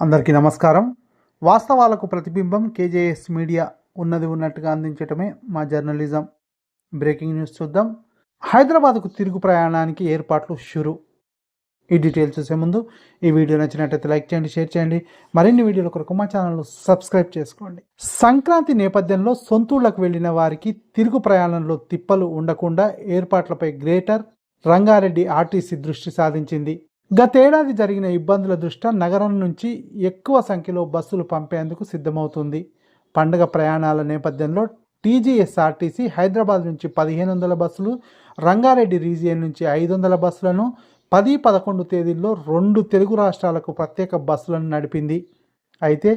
అందరికీ నమస్కారం. వాస్తవాలకు ప్రతిబింబం కేజేఎస్ మీడియా ఉన్నది ఉన్నట్టుగా అందించటమే మా జర్నలిజం. బ్రేకింగ్ న్యూస్ చూద్దాం. హైదరాబాద్కు తిరుగు ప్రయాణానికి ఏర్పాట్లు షురు. ఈ డీటెయిల్స్ చూసే ముందు ఈ వీడియో నచ్చినట్టయితే లైక్ చేయండి షేర్ చేయండి. మరిన్ని వీడియోల కొరకు మా ఛానల్ సబ్స్క్రైబ్ చేసుకోండి. సంక్రాంతి నేపథ్యంలో సొంతూళ్ళకు వెళ్ళిన వారికి తిరుగు ప్రయాణంలో తిప్పలు ఉండకుండా ఏర్పాట్లపై గ్రేటర్ రంగారెడ్డి ఆర్టీసీ దృష్టి సాధించింది. గతేడాది జరిగిన ఇబ్బందుల దృష్ట్యా నగరం నుంచి ఎక్కువ సంఖ్యలో బస్సులు పంపేందుకు సిద్ధమవుతుంది. పండగ ప్రయాణాల నేపథ్యంలో టీజీఎస్ఆర్టీసీ హైదరాబాద్ నుంచి పదిహేను వందల బస్సులు రంగారెడ్డి రీజియన్ నుంచి ఐదు వందల బస్సులను పది పదకొండు తేదీల్లో రెండు తెలుగు రాష్ట్రాలకు ప్రత్యేక బస్సులను నడిపింది. అయితే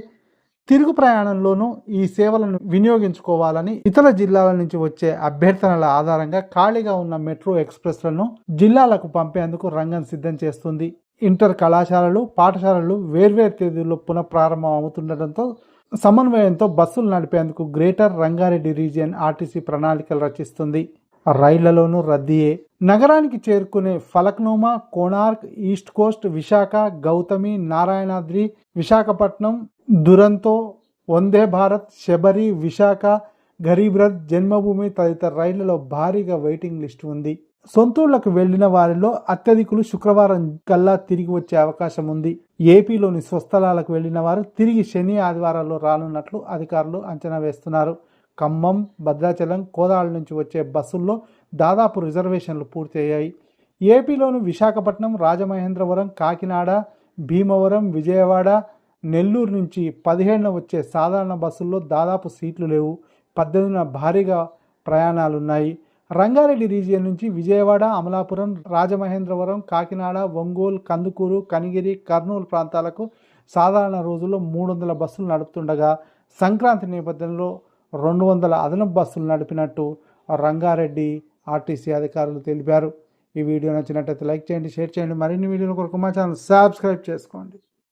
తిరుగు ప్రయాణంలోనూ ఈ సేవలను వినియోగించుకోవాలని ఇతర జిల్లాల నుంచి వచ్చే అభ్యర్థనల ఆధారంగా ఖాళీగా ఉన్న మెట్రో ఎక్స్ప్రెస్లను జిల్లాలకు పంపేందుకు రంగం సిద్ధం చేస్తుంది. ఇంటర్ కళాశాలలు పాఠశాలలు వేర్వేరు తేదీల్లో పునఃప్రారంభం అవుతుండటంతో సమన్వయంతో బస్సులు నడిపేందుకు గ్రేటర్ రంగారెడ్డి రీజియన్ ఆర్టీసీ ప్రణాళికలు రచిస్తుంది. రైళ్ళలోనూ రద్దీయే. నగరానికి చేరుకునే ఫలక్నోమా కోణార్క్ ఈస్ట్ కోస్ట్ విశాఖ గౌతమి నారాయణాద్రి విశాఖపట్నం దురంతో వందే భారత్ శబరి విశాఖ గరీబ్ రథ్ జన్మభూమి తదితర రైళ్ళలో భారీగా వెయిటింగ్ లిస్ట్ ఉంది. సొంతూళ్ళకు వెళ్ళిన వారిలో అత్యధికులు శుక్రవారం కల్లా తిరిగి వచ్చే అవకాశం ఉంది. ఏపీలోని స్వస్థలాలకు వెళ్ళిన వారు తిరిగి శని ఆదివారాల్లో రానున్నట్లు అధికారులు అంచనా వేస్తున్నారు. ఖమ్మం భద్రాచలం కోదాడ నుంచి వచ్చే బస్సుల్లో దాదాపు రిజర్వేషన్లు పూర్తయ్యాయి. ఏపీలోని విశాఖపట్నం రాజమహేంద్రవరం కాకినాడ భీమవరం విజయవాడ నెల్లూరు నుంచి పదిహేడున వచ్చే సాధారణ బస్సుల్లో దాదాపు సీట్లు లేవు. పద్దెనిమిదిన భారీగా ప్రయాణాలున్నాయి. రంగారెడ్డి రీజియన్ నుంచి విజయవాడ అమలాపురం రాజమహేంద్రవరం కాకినాడ ఒంగోలు కందుకూరు కనిగిరి కర్నూలు ప్రాంతాలకు సాధారణ రోజుల్లో మూడు వందల బస్సులు నడుపుతుండగా సంక్రాంతి నేపథ్యంలో రెండు వందల అదనపు బస్సులు నడిపినట్టు రంగారెడ్డి ఆర్టీసీ అధికారులు తెలిపారు. ఈ వీడియో నచ్చినట్టయితే లైక్ చేయండి షేర్ చేయండి. మరిన్ని వీడియోల కొరకు మా ఛానల్ సబ్స్క్రైబ్ చేసుకోండి.